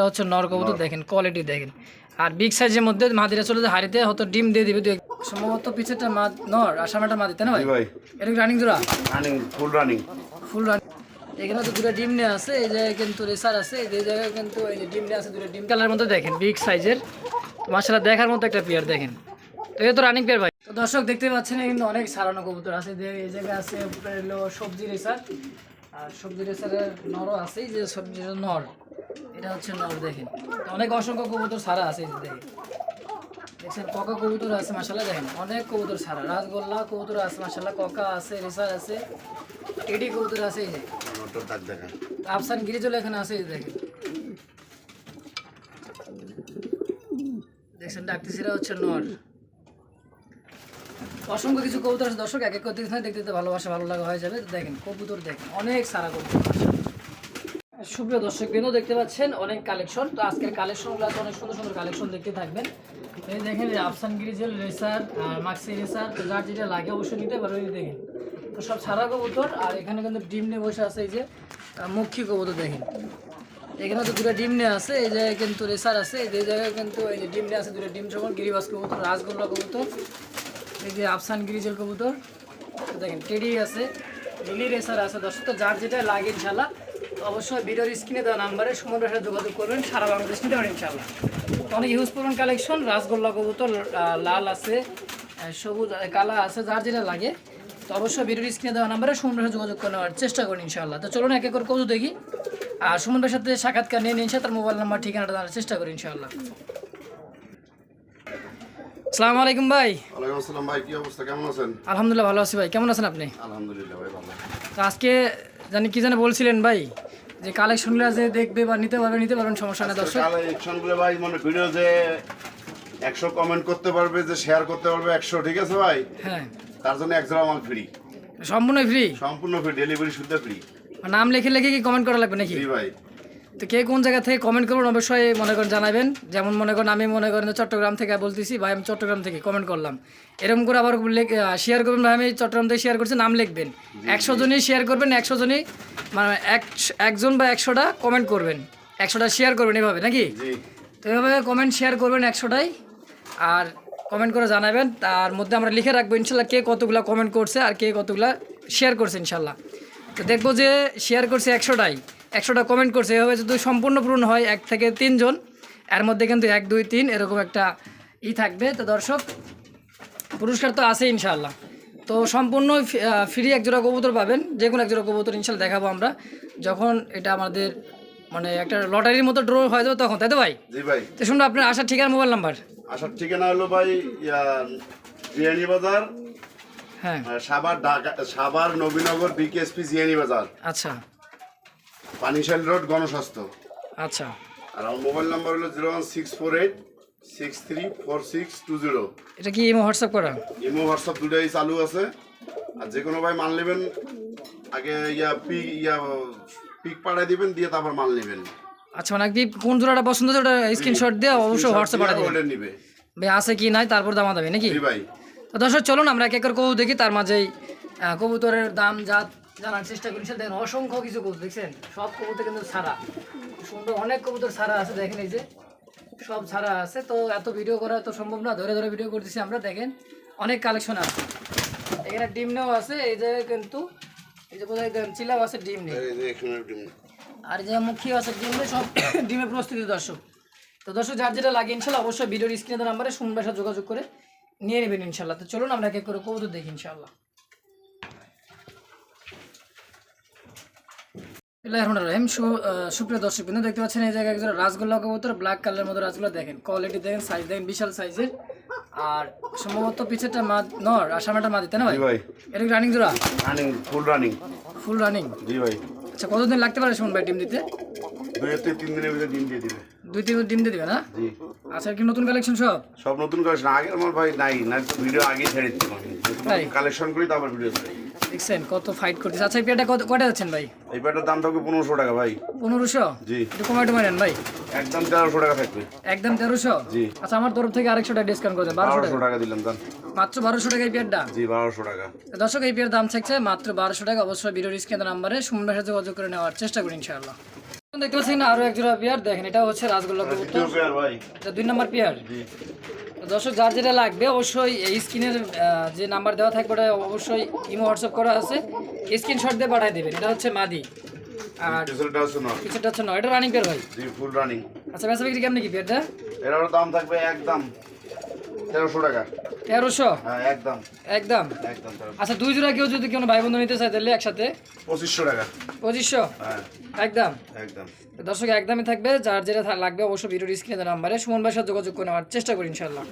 এটা হচ্ছে নর কবুতর দেখেন কোয়ালিটি দেখেন। আর বিগ সাইজের মধ্যে মাদিরা চলে যায় হাড়িতে হয়তো ডিম দিয়ে দিবে সম্ভবত পিছেরটা মা নর আর সামনেটা মাদি তাই না ভাই? ভাই। এটা রানিং জোড়া? Running full running full run এখানে তো দুটো ডিম নিয়ে আছে এই জায়গায় কিন্তু রেসার আছে এই জায়গায় কিন্তু এই যে ডিম নিয়ে আছে দুটো ডিম কালার মধ্যে দেখেন বিগ সাইজের মাসালা দেখার মতো একটা পেয়ার দেখেন। তো এটা তো রানিং পেয়ার ভাই। তো দর্শক দেখতে পাচ্ছেন এখানে কিন্তু অনেক সারানো কবুতর আছে এই জায়গায় আছে সবজি রেসার। আর সবজি রেসারের নরও আছে এই যে সবজি নর এটা হচ্ছে নর দেখেন। অনেক অসংখ্য কবুতর সারা আছে যে দেখেন। দেখছেন ককা কবুতর আছে মাসাল্লাহ দেখেন অনেক কবুতর সারা রাজগোল্লা কবুতর আছে মাসাল্লাহ ককা আছে রেসার আছে টেডি কবুতর আছে এই যে। আফসান গিরিজল এখানে আছে এই দেখেন। দেখছেন ডাকতেছিরা হচ্ছে নর। অসংখ্য কিছু কবুতর আছে। দর্শক এক এক করতে দেখতে দেখতে ভালোবাসা ভালো লাগা হয়ে যাবে। দেখেন কবুতর দেখেন অনেক সারা কবুতর সুপ্রিয় দর্শক বিন্দু দেখতে পাচ্ছেন অনেক কালেকশন। তো আজকের কালেকশনগুলো অনেক সুন্দর সুন্দর কালেকশন দেখতে থাকবেন। এই দেখেন আফসান গিরিজেল রেসার মাক্সি রেসার তো যার যেটা লাগে অবশ্যই নিতে পারবে এই দেখেন। তো সব সারা কবুতর আর এখানে কিন্তু ডিম নিয়ে বসে আছে এই যে আহ, মুখী কবুতর দেখেন। এখানে তো দুটো ডিম নিয়ে আছে এই জায়গায় কিন্তু রেসার আছে এই জায়গায় কিন্তু এই যে ডিম নিয়ে আছে দুটো ডিম যখন গিরিবাস কবুতর রাজগোল্লা কবুতর এই যে আফসান গিরিজেল কবুতর। দেখেন, টেডি আছে লিলি রেসার আছে। দর্শক, তো যার যেটা লাগে ইনশাল্লাহ অবশ্যই ভিডিওর স্ক্রিনে দেওয়া নাম্বারে সময়ের সাথে যোগাযোগ করবেন, সারা বাংলাদেশ নিতে পারেন ইনশাল্লাহ অনেক ইউজ পরিমাণ কালেকশন রাসগোল্লা কবুতর লাল আছে সবুজ কালা আছে, যার যেটা লাগে। তো অবশ্যই ভিডিওর স্ক্রিনে দেওয়া নাম্বারে সময়ের সাথে যোগাযোগ করে নেওয়ার চেষ্টা করুন ইনশাল্লাহ তো চলুন এক এক কবুতর দেখি। আর সুমনের সাথে সাক্ষাৎকার নিয়ে নিয়েছে তার মোবাইল নাম্বার ঠিকানাটা জানার চেষ্টা করি ইনশাল্লাহ আসসালামু আলাইকুম ভাই। ওয়ালাইকুম আসসালাম ভাই কি অবস্থা? কেমন আছেন? আলহামদুলিল্লাহ ভালো আছি ভাই। কেমন আছেন আপনি? আলহামদুলিল্লাহ ভাই ভালো। তো আজকে জানি কি জানি বলছিলেন ভাই যে কালেকশনগুলো যে দেখবে বা নিতে পারবে নিতে পারবেন সমস্যা নেই দর্শক। কালেকশনগুলো ভাই মানে ভিডিও যে একশো কমেন্ট করতে পারবে যে শেয়ার করতে পারবে একশো ঠিক আছে ভাই? হ্যাঁ। তার জন্য এক জোড়া মাল ফ্রি সম্পূর্ণ ফ্রি সম্পূর্ণ ফ্রি ডেলিভারি শুদ্ধ ফ্রি নাম লিখে লিখে কি কমেন্ট করা লাগবে নাকি? ভাই। তো কে কোন জায়গা থেকে কমেন্ট করবেন অবশ্যই মনে করেন জানাবেন। যেমন মনে করেন আমি মনে করেন যে চট্টগ্রাম থেকে বলতেছি ভাই আমি চট্টগ্রাম থেকে কমেন্ট করলাম। এরকম করে আবার শেয়ার করবেন ভাই আমি চট্টগ্রাম থেকে শেয়ার করছি নাম লিখবেন। একশো জনই শেয়ার করবেন একশো জনই মানে এক একজন বা একশোটা কমেন্ট করবেন। একশোটা শেয়ার করবেন এভাবে নাকি? তো এভাবে কমেন্ট শেয়ার করবেন একশোটাই আর কমেন্ট করে জানাবেন। তার মধ্যে আমরা লিখে রাখব ইনশাল্লাহ কে কতগুলো কমেন্ট করছে আর কে কতগুলা শেয়ার করছে ইনশাল্লাহ। তো দেখব যে শেয়ার করছে একশোটাই। একশোটা কমেন্ট করছে এভাবে যদি সম্পূর্ণ পূরণ হয় এক থেকে তিনজন এর মধ্যে কিন্তু এক দুই তিন এরকম একটা ই থাকবে। তো দর্শক পুরস্কার তো আছে ইনশাল্লাহ তো সম্পূর্ণ ফ্রি এক জোড়া কবুতর পাবেন যে কোনো এক জোড়া কবুতর ইনশাল্লাহ দেখাবো আমরা। যখন এটা আমাদের মানে একটা লটারির মতো ড্র হয়ে যাবে তখন তাই তো ভাই? জি ভাই। তো শুনুন আপনার আসার ঠিকানা মোবাইল নাম্বার? আসার ঠিকানা হলো ভাই জিয়ানি বাজার হ্যাঁ। Savar Dhaka Savar Nabinagar B K S P Zirani Bazar. আচ্ছা। পানিশাল রোড গণস্বাস্থ্য। আচ্ছা। আর আমার মোবাইল নাম্বার হলো zero one six four eight six three four six two zero. এটা কি ইমো হোয়াটসঅ্যাপ করা? ইমো হোয়াটসঅ্যাপ দুটাই চালু আছে। আর যে কোনো ভাই মাল নেবেন আগে ইয়া পিক ইয়া পিক পাঠাই দিবেন দিয়ে তারপর মাল নেবেন। আচ্ছা মানে কি কোন জোড়াটা পছন্দ হচ্ছে ওটা স্ক্রিনশট দিয়ে অবশ্যই হোয়াটসঅ্যাপ পাঠিয়ে দেবেন। নিবে। ভাই আছে কি নাই? তারপর দামা দামি নাকি? ভাই। তো দর্শক চলুন আমরা এক এক করে কবুতর দেখি তার মাঝেই কবুতরের দাম জাত জানার চেষ্টা করি। দেখেন অসংখ্য কিছু কবুতর দেখছেন? সব কবুতর কিন্তু ছাড়া। সুন্দর অনেক কবুতর ছাড়া আছে দেখেন এই যে। সব ছাড়া আছে। তো এত ভিডিও করা তো সম্ভব না ধরে ধরে ভিডিও করতেছি আমরা দেখেন। অনেক কালেকশন আছে। এখানে ডিম নেও আছে এই জায়গায় কিন্তু এই যে কোথায় চিলাও আছে ডিম নেই। আর যে মুখী আছে ডিম নেই সব ডিমের প্রস্তুতি দর্শক। তো দর্শক যার যেটা লাগে ইনশাল্লাহ অবশ্যই ভিডিওর স্ক্রিনে নাম্বারে শুনবার সাথে যোগাযোগ করে নিয়ে নেবেন ইনশাল্লাহ। তো চলুন আমরা এক করে কবুতর দেখি ইনশাল্লাহ। রহিম। সুপ্রিয় দর্শক বিন্দু দেখতে পাচ্ছেন এই জায়গায় একজন রাসগোল্লা কবুতর ব্ল্যাক কালারের মতো রাসগোল্লা দেখেন। কোয়ালিটি দেখেন সাইজ দেখেন বিশাল সাইজের আর সম্ভবত পিছেরটা মা নর আর সামনেটা মাদি তাই না ভাই? এটা কি রানিং জোড়া? Running full running full running জি ভাই। আচ্ছা কতদিন লাগতে পারে সুমন ভাই ডিম দিতে? দুই থেকে তিন দিনের ভিতরে ডিম দিয়ে দিবে। দুই তিন ডিম দিয়ে দিবে না? জি। আচ্ছা কি নতুন কালেকশন সব? সব নতুন কালেকশন আগে আমার ভাই নাই না ভিডিও আগে ছেড়ে তাই? কালেকশন করি তারপর ভিডিও ছাড়ি দেখছেন কত ফাইট করতেছে। আচ্ছা এই পেটা কত কয়টা যাচ্ছেন ভাই? এই পেটার দাম থাকবে পনেরোশো টাকা ভাই। পনেরোশো? জি। একটু কমাই টমাই নেন ভাই। একদম তেরোশো টাকা থাকবে। একদম তেরোশো? জি। আচ্ছা আমার তরফ থেকে আরেকশো টাকা ডিসকাউন্ট করে দেন বারোশো টাকা। দিলাম দাম। মাত্র বারোশো টাকা এই পেয়ারটা জি বারোশো টাকা। দর্শক এই পেয়ার দাম থাকছে মাত্র বারোশো টাকা। অবশ্যই ভিডিওর স্ক্রিনের নাম্বারে সুন্দর সাথে যোগাযোগ করে নেওয়ার চেষ্টা করি ইনশাআল্লাহ। দেখতে পাচ্ছেন আরও এক জোড়া পেয়ার। দেখেন এটা হচ্ছে রাজগোল্লা কবুতর। ভাই। এটা দুই নম্বর পেয়ার। দর্শক যার যেটা লাগবে অবশ্যই এই স্ক্রিনের যে নাম্বার দেওয়া থাকবে ওটা অবশ্যই ইমো হোয়াটসঅ্যাপ করা আছে। স্ক্রিনশট দিয়ে পাঠিয়ে দেবেন। এটা হচ্ছে মাদি। আর কিছুটা হচ্ছে নয়। এটা রানিং পেয়ার ভাই? ফুল রানিং আচ্ছা বেচা বিক্রি কেমন কি পেয়ারটা? এর দাম থাকবে একদম তেরোশো টাকা। তেরোশো? হ্যাঁ একদম। একদম? একদম আচ্ছা দুই জোড়া কেউ যদি কোনো ভাই বন্ধু নিতে চায় তাহলে একসাথে? পঁচিশশো টাকা। পঁচিশশো? হ্যাঁ। একদম? একদম। দর্শক একদমই থাকবে। যার যেটা লাগবে অবশ্যই স্ক্রিনে নাম্বারে সুমন ভাইয়ের সাথে যোগাযোগ করে নেওয়ার চেষ্টা করি ইনশাল্লাহ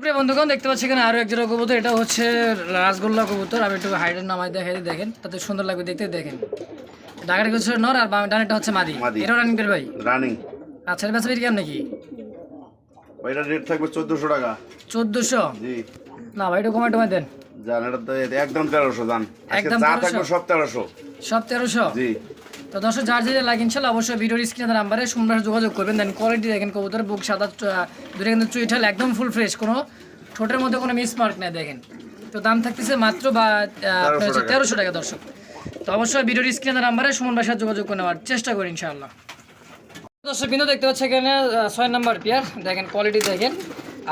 প্রিয় বন্ধুগণ দেখতে পাচ্ছি এখানে আরও এক জোড়া কবুতর। এটা হচ্ছে রাসগোল্লা কবুতর। আমি একটু হাইডের নামাই দেখাই দেখেন। তাতে সুন্দর লাগবে দেখতে দেখেন। ডাকাটা হচ্ছে নর আর ডানেরটা হচ্ছে মাদি। এটাও রানিং ভাই? রানিং আচ্ছা এটা বেচা নাকি রেট থাকবে চোদ্দোশো টাকা। চোদ্দোশো? জি। না ভাই একটু কমাই টমাই দেন। জান এটা তো একদম তেরোশো জান। একদম যা 1300 থাকবে সব তেরোশো। সব তেরোশো? জি। তো দর্শক যার যেটা লাগে ইনশাল্লাহ অবশ্যই ভিডিওর স্ক্রিনে নাম্বারে সুন্দর যোগাযোগ করবেন। দেন কোয়ালিটি দেখেন কবুতর বুক সাদা দুটো কিন্তু চুইঠাল একদম ফুল ফ্রেশ কোনো ঠোঁটের মধ্যে কোনো মিস মার্ক নেই দেখেন। তো দাম থাকতেছে মাত্র বা। তেরোশো টাকা। দর্শক। তো অবশ্যই ভিডিওর স্ক্রিনে নাম্বারে সুমন ভাষার যোগাযোগ করে নেওয়ার চেষ্টা করি ইনশাআল্লাহ দর্শক বিন্দু দেখতে পাচ্ছি এখানে ছয় নম্বর পেয়ার। দেখেন কোয়ালিটি দেখেন।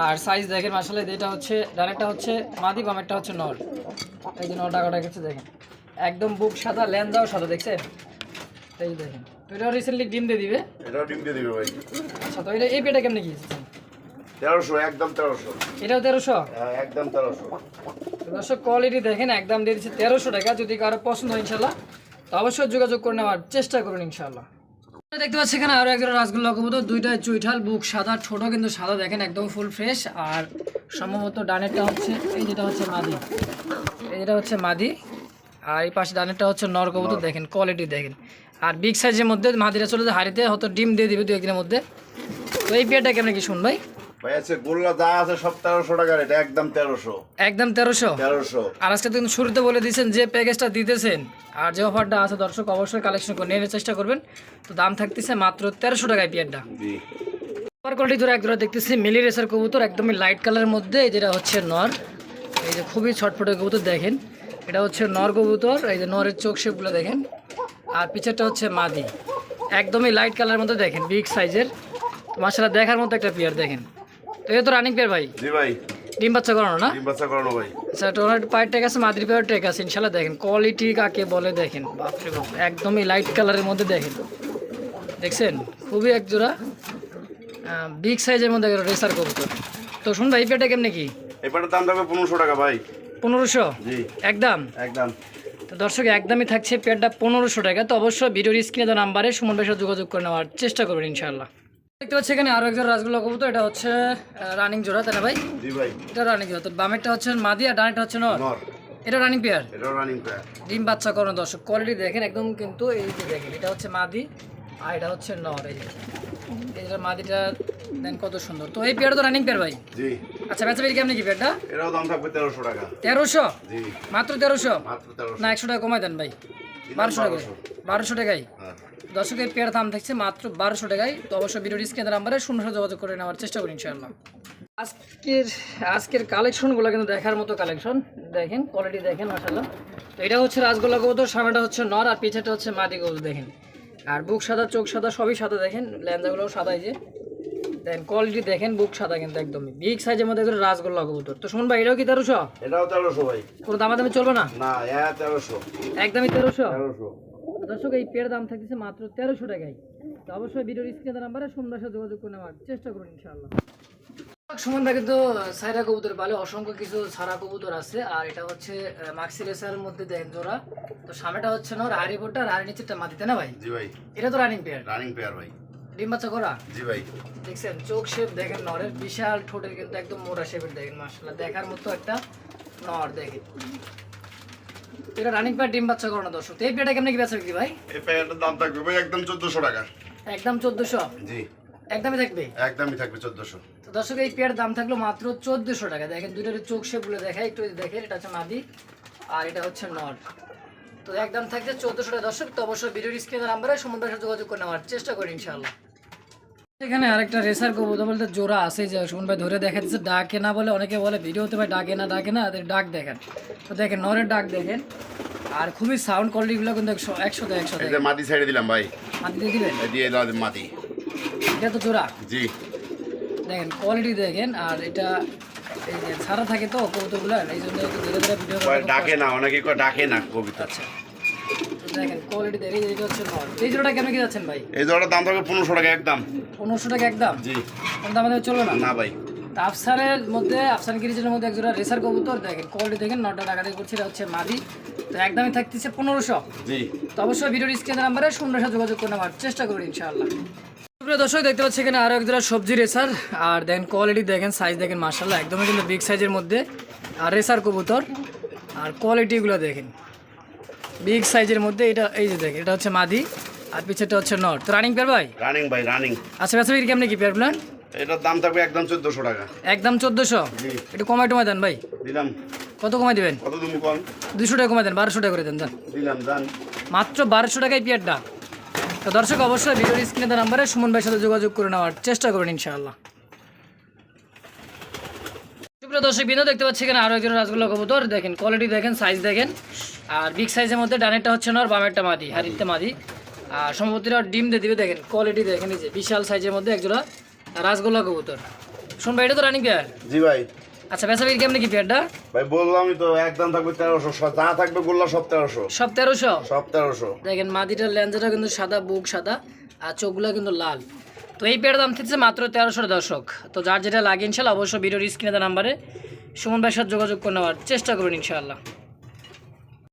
আর সাইজ দেখেন মাসালে এটা হচ্ছে ডানেরটা হচ্ছে মাদি বামেরটা হচ্ছে নল। এই যে নর ডাকাটা গেছে দেখেন। একদম বুক সাদা ল্যান্ডাও সাদা দেখছেন? এই দেখেন। তো রিসেন্টলি ডিম দিয়ে দিবে। এটাও ডিম দিয়ে দিবে ভাই। আচ্ছা তো এটা এই পেটা কেমনে কি তেরোশো একদম তেরোশো। এটাও তেরোশো? হ্যাঁ একদম তেরোশো। দর্শক কোয়ালিটি দেখেন একদম দিয়ে দিচ্ছে তেরোশো টাকা। যদি কারও পছন্দ হয় ইনশাল্লাহ তো অবশ্যই যোগাযোগ করে নেওয়ার চেষ্টা করুন ইনশাল্লাহ দেখতে পাচ্ছি এখানে আরও একজন রাসগোল্লা কবুতর দুইটা চুইঠাল, বুক সাদা, ছোট কিন্তু সাদা, দেখেন একদম ফুল ফ্রেশ আর সম্ভবত ডানেরটা হচ্ছে, এই যেটা হচ্ছে মাদি। এই যেটা হচ্ছে মাদি। আর এই পাশে ডানেরটা হচ্ছে নর কবুতর, দেখেন কোয়ালিটি দেখেন। আর বিগ সাইজের মধ্যে মাদিরা চলে যায় হাড়িতে, হয়তো ডিম দিয়ে দিবে দু একদিনের মধ্যে। তো এই পেয়ারটা কেমন কি শুন ভাই? ভাই আছে গোল্লা যা আছে সব তেরোশো টাকার এটা একদম তেরোশো। একদম তেরোশো? তেরোশো। আর আজকে তো কিন্তু শুরুতে বলে দিয়েছেন যে প্যাকেজটা দিতেছেন। আর যে অফারটা আছে দর্শক অবশ্যই কালেকশন করে নেওয়ার চেষ্টা করবেন। তো দাম থাকতেছে মাত্র তেরোশো টাকায় পিয়ারটা কোয়ালিটি ধরে একদম দেখতেছি মিলি রেসার কবুতর একদমই লাইট কালারের মধ্যে এই যেটা হচ্ছে নর। এই যে খুবই ছটফটে কবুতর দেখেন। এটা হচ্ছে নর কবুতর এই যে নরের চোখ শেপগুলো দেখেন। আর পিছেরটা হচ্ছে মাদি। একদমই লাইট কালারের মধ্যে দেখেন বিগ সাইজের মাসালা দেখার মতো একটা পেয়ার দেখেন। এটা তো রানিং পেয়ার ভাই। জি ভাই। ডিম বাচ্চা করানো না? ডিম বাচ্চা করানো ভাই। আচ্ছা টোনার পায়ের টেক আছে মাদ্রি পায়ের টেক আছে ইনশাল্লাহ দেখেন। কোয়ালিটি কাকে বলে দেখেন। বাপরে বাপ একদমই লাইট কালারের মধ্যে দেখেন। দেখছেন? খুবই এক জোড়া বিগ সাইজের মধ্যে রেসার কবুতর। তো শুন ভাই পেটা কেমনি কি? এবারের দাম থাকবে পনেরোশো টাকা ভাই। পনেরোশো? জি। একদম? একদম। তো দর্শক একদমই থাকছে পেয়ারটা পনেরোশো টাকা। তো অবশ্যই ভিডিওর স্ক্রিনে দেওয়া নাম্বারে সুমন ভাইয়ের সাথে যোগাযোগ করে নেওয়ার চেষ্টা করবেন ইনশাল্লাহ দেখতে পাচ্ছি এখানে আরও একজন রাসগুলো কবুতর এটা হচ্ছে রানিং জোড়া তাই না ভাই? জি ভাই। এটা রানিং জোড়া। তো বামেরটা হচ্ছে মাদি আর ডানেরটা হচ্ছে নর। এটা রানিং পেয়ার এটাও রানিং প্যাক ডিম বাচ্চা করানো দর্শক কোয়ালিটি দেখেন একদম কিন্তু এই যে দেখেন এটা হচ্ছে মাদি আর এটা হচ্ছে নর এই এটা মাদিটা দেন কত সুন্দর। তো এই পেয়ারটা তো রানিং পেয়ার ভাই? জি। আচ্ছা বেচা পেয়ার কেমন কি পেয়ারটা এটাও দাম থাকবে তেরোশো টাকা। তেরোশো? জি। মাত্র তেরোশো? মাত্র তেরোশো। না একশো টাকা কমাই দেন ভাই। বারোশো টাকা বারোশো। টাকাই হ্যাঁ। দর্শক এই পেয়ার দাম থাকছে মাত্র বারোশো টাকায়। তো অবশ্যই ভিডিও স্ক্রিনের নাম্বারে শূন্য যোগাযোগ করে নেওয়ার চেষ্টা করি ইনশাআল্লাহ। আজকের আজকের কালেকশনগুলো কিন্তু দেখার মতো কালেকশন। দেখেন কোয়ালিটি দেখেন মাসাল্লাহ তো এটা হচ্ছে রাসগোল্লা কবুতর সামনেটা হচ্ছে নর আর পিছেটা হচ্ছে মাটি কবুতর দেখেন। আর বুক সাদা চোখ সাদা সবই সাদা দেখেন। ল্যাঞ্জাগুলোও সাদাই যে। দেখেন কোয়ালিটি দেখেন বুক সাদা কিন্তু একদমই। বিগ সাইজের মধ্যে একদম রাসগোল্লা কবুতর। তো শুনুন ভাই এটাও কি তেরোশো? এটাও তেরোশো ভাই। কোনো দামাদামি চলবে না? না তেরোশো। একদমই তেরোশো? তেরোশো। দর্শক এই পেয়ার দাম থাকতেছে মাত্র তেরোশো টাকায়। তো অবশ্যই ভিডিওর স্ক্রিনের নাম্বারে সুন্দর সাথে যোগাযোগ করে নেওয়ার চেষ্টা করুন ইনশাআল্লাহ। সুমন ভাই কিন্তু সাইরা কবুতর পালে অসংখ্য কিছু সারা কবুতর আছে আর এটা হচ্ছে মাক্সি রেসার মধ্যে দেখেন জোড়া। তো সামনেটা হচ্ছে না হাড়ি বোটা আর নিচেরটা মাটিতে না ভাই? জি ভাই। এটা তো রানিং পেয়ার রানিং পেয়ার ভাই। ডিম বাচ্চা করা? জি ভাই। দেখছেন চোখ শেপ দেখেন নরের বিশাল ঠোঁটের কিন্তু একদম মোটা শেপের দেখেন মাসাল্লাহ দেখার মতো একটা নর দেখেন। এটা রানিং পেয়ার ডিম বাচ্চা করানো দর্শক। এই পেয়ারটা কেমন কি বেচা বিক্রি ভাই? এই প্যাকেটের দাম থাকবে ভাই একদম চোদ্দোশো টাকা। একদম চোদ্দশো? জি। একদমই থাকবে? একদমই থাকবে চোদ্দোশো। তো দর্শক এই পেয়ার দাম থাকল মাত্র চোদ্দশো টাকা। দেখেন দুইটার চোখ শেপগুলো দেখায় একটু দেখেন এটা হচ্ছে মাদি আর এটা হচ্ছে নর। তো একদম থাকছে চোদ্দশো টাকা দর্শক। তো অবশ্যই ভিডিওর স্ক্রিনের নাম্বারে সাথে যোগাযোগ করে নেওয়ার চেষ্টা করি ইনশাআল্লাহ। এখানে আরেকটা রেসার কবুতর বলতে জোড়া আছে যে সুমন ভাই ধরে দেখা যাচ্ছে ডাকে না বলে অনেকে বলে ভিডিওতে ভাই ডাকে না ডাকে না ডাক দেখেন। তো দেখেন নরের ডাক দেখেন। আর খুবই সাউন্ড কোয়ালিটিগুলো কিন্তু একশো একশো একশো মাটি ছেড়ে দিলাম ভাই। মাটি দিয়ে এই দিয়ে দাও মাটি। এটা তো জোড়া? জি। দেখেন কোয়ালিটি দেখেন আর এটা এই যে ছাড়া থাকে তো কবুতরগুলো এই জন্য ধীরে ধীরে ভিডিও ডাকে না অনেকে ডাকে না কবিতা আচ্ছা। দেখেন কোয়ালিটি দেখে এটা হচ্ছে নর এই জোড়াটা কেমন কি যাচ্ছেন ভাই? এই জোড়াটার দাম থাকবে পনেরোশো টাকা একদম। পনেরোশো টাকা একদম? জি। কোন দামে দেবে চলবে না? না ভাই। আফসানের মধ্যে আফসান গিরিজের মধ্যে একজোড়া রেসার কবুতর দেখেন কোয়ালিটি দেখেন নটা করছে এটা হচ্ছে মাদি। তো একদমই থাকতেছে পনেরোশো। জি। তো অবশ্যই ভিডিওর স্ক্রিনের নাম্বারে শূন্যের সাথে যোগাযোগ করে নেওয়ার চেষ্টা করুন ইনশাআল্লাহ। প্রিয় দর্শক দেখতে পাচ্ছি এখানে আরও একজোড়া সবজি রেসার। আর দেখেন কোয়ালিটি দেখেন সাইজ দেখেন মার্শাল্লাহ একদমই কিন্তু বিগ সাইজের মধ্যে আর রেসার কবুতর। আর কোয়ালিটিগুলো দেখেন। বিগ সাইজের মধ্যে এটা এই যে দেখেন এটা হচ্ছে মাদি আর পিছেরটা হচ্ছে নট তো রানিং পেয়ার ভাই? রানিং ভাই রানিং আচ্ছা বিক্রি কেমনি কি পেয়ার প্ল্যান এটার দাম থাকবে একদম চোদ্দশো টাকা। একদম চোদ্দোশো? একটু কমাই টমাই দেন ভাই। দিলাম। কত কমাই দেবেন? কত তুমি কম? দুশো টাকা কমাই দেন বারোশো টাকা করে দেন দেন। দিলাম দান। মাত্র বারোশো টাকায় পিয়ারটা তো দর্শক অবশ্যই ভিডিওর স্ক্রিনে দেওয়া নাম্বারে সুমন ভাইয়ের সাথে যোগাযোগ করে নেওয়ার চেষ্টা করবেন ইনশাআল্লাহ। সুপ্রিয় দর্শক বিন্দু দেখতে পাচ্ছি এখানে আরও একজন রাসগোল্লা কবুতর। দেখেন কোয়ালিটি দেখেন সাইজ দেখেন। আর বিগ সাইজের মধ্যে ডানেরটা হচ্ছে নর বামেরটা মাদি হারিতে মাদি। আর সম্ভবতটা ডিম দিয়ে দিবে দেখেন কোয়ালিটি দেখেন এই যে বিশাল সাইজের মধ্যে একজোড়া রাসগোল্লা কবুতর। শুন ভাই এটা তো রানিং পেয়ার জি ভাই। আচ্ছা বেসাবির কেমনি কি পেয়ারটা ভাই বললামই তো একদম থাকবে তেরোশো যা থাকবে গোল্লা সব তেরোশো। সব তেরোশো? সব তেরোশো। দেখেন মাদিটার লেন্সটা কিন্তু সাদা বুক সাদা আর চোখগুলো কিন্তু লাল। তো এই পেয়ারের দাম থাকছে মাত্র তেরোশোর দশক। তো যার যেটা লাগে ইনশাল্লাহ অবশ্যই ভিডিওর স্ক্রিনে নাম্বারে সুমন ভাইয়ের সাথে যোগাযোগ করে নেওয়ার চেষ্টা করুন ইনশাআল্লাহ।